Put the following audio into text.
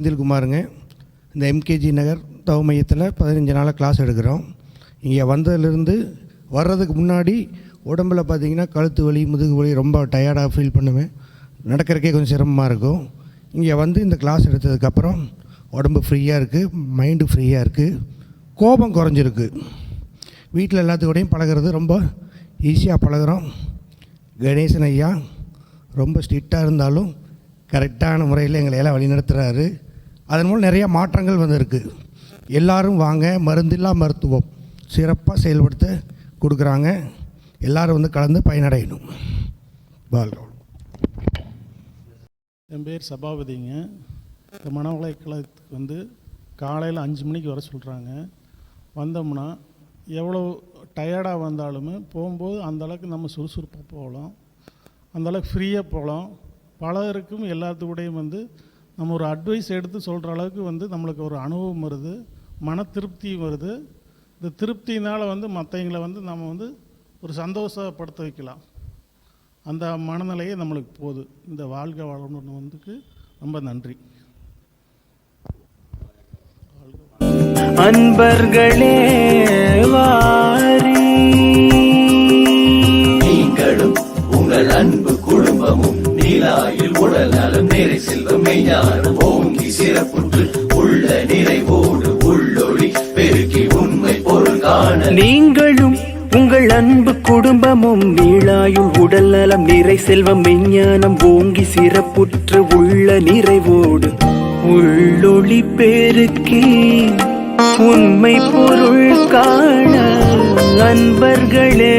செந்தில்குமாருங்க. இந்த எம்கேஜி நகர் தவ மையத்தில் பதினஞ்சு நாளாக கிளாஸ் எடுக்கிறோம். இங்கே வந்ததுலேருந்து வர்றதுக்கு முன்னாடி உடம்பில் பார்த்தீங்கன்னா கழுத்து வலி முதுகு வலி ரொம்ப டயர்டாக ஃபீல் பண்ணுவேன். நடக்கிறக்கே கொஞ்சம் சிரமமாக இருக்கும். இங்கே வந்து இந்த கிளாஸ் எடுத்ததுக்கப்புறம் உடம்பு ஃப்ரீயாக இருக்குது மைண்டு ஃப்ரீயாக இருக்குது கோபம் குறைஞ்சிருக்கு. வீட்டில் எல்லாத்துக்கூடையும் பழகுறது ரொம்ப ஈஸியாக பழகுறோம். கணேசன் ஐயா ரொம்ப ஸ்ட்ரிக்டாக இருந்தாலும் கரெக்டான முறையில் எங்களை எல்லாம் வழிநடத்துகிறாரு அதன் மூலம் நிறையா மாற்றங்கள் வந்திருக்கு. எல்லாரும் வாங்க மருந்தில்லா மருத்துவம் சிறப்பாக செயல்படுத்த கொடுக்குறாங்க. எல்லாரும் வந்து கலந்து பயனடையணும். வாழ்கிறோம் என் பேர் சபாபதிங்க. இந்த மனவளை கழகத்துக்கு வந்து காலையில் அஞ்சு மணிக்கு வர சொல்கிறாங்க வந்தோம்னா எவ்வளோ டயர்டாக வந்தாலுமே போகும்போது அந்தளவுக்கு நம்ம சுறுசுறுப்பாக போகலாம். அந்தளவுக்கு ஃப்ரீயாக போகலாம். பலருக்கும் எல்லாத்துக்கூடையும் வந்து நம்ம ஒரு அட்வைஸ் எடுத்து சொல்கிற அளவுக்கு வந்து நம்மளுக்கு ஒரு அனுபவம் வருது மன திருப்தியும் வருது. இந்த திருப்தியினால் வந்து மற்றவங்களை வந்து நம்ம வந்து ஒரு சந்தோஷப்படுத்த வைக்கலாம். அந்த மனநிலையே நம்மளுக்கு போகுது. இந்த வாழ்க வாழணும்னு வந்துக்கு ரொம்ப நன்றி. அன்பர்களே மெய்ஞானம் ஓங்கி சிறப்புற்று உள்ள நிறைவோடு உள்ளொளி பெருக்கி உண்மை பொருள் காண நீங்களும் உங்கள் அன்பு குடும்பமும் நீளாயுள் உடல் நலம் நிறை செல்வம் விஞ்ஞானம் ஓங்கி சிறப்புற்று உள்ள நிறைவோடு உள்ளொளி பெருக்கி உண்மை பொருள் காண அன்பர்களே.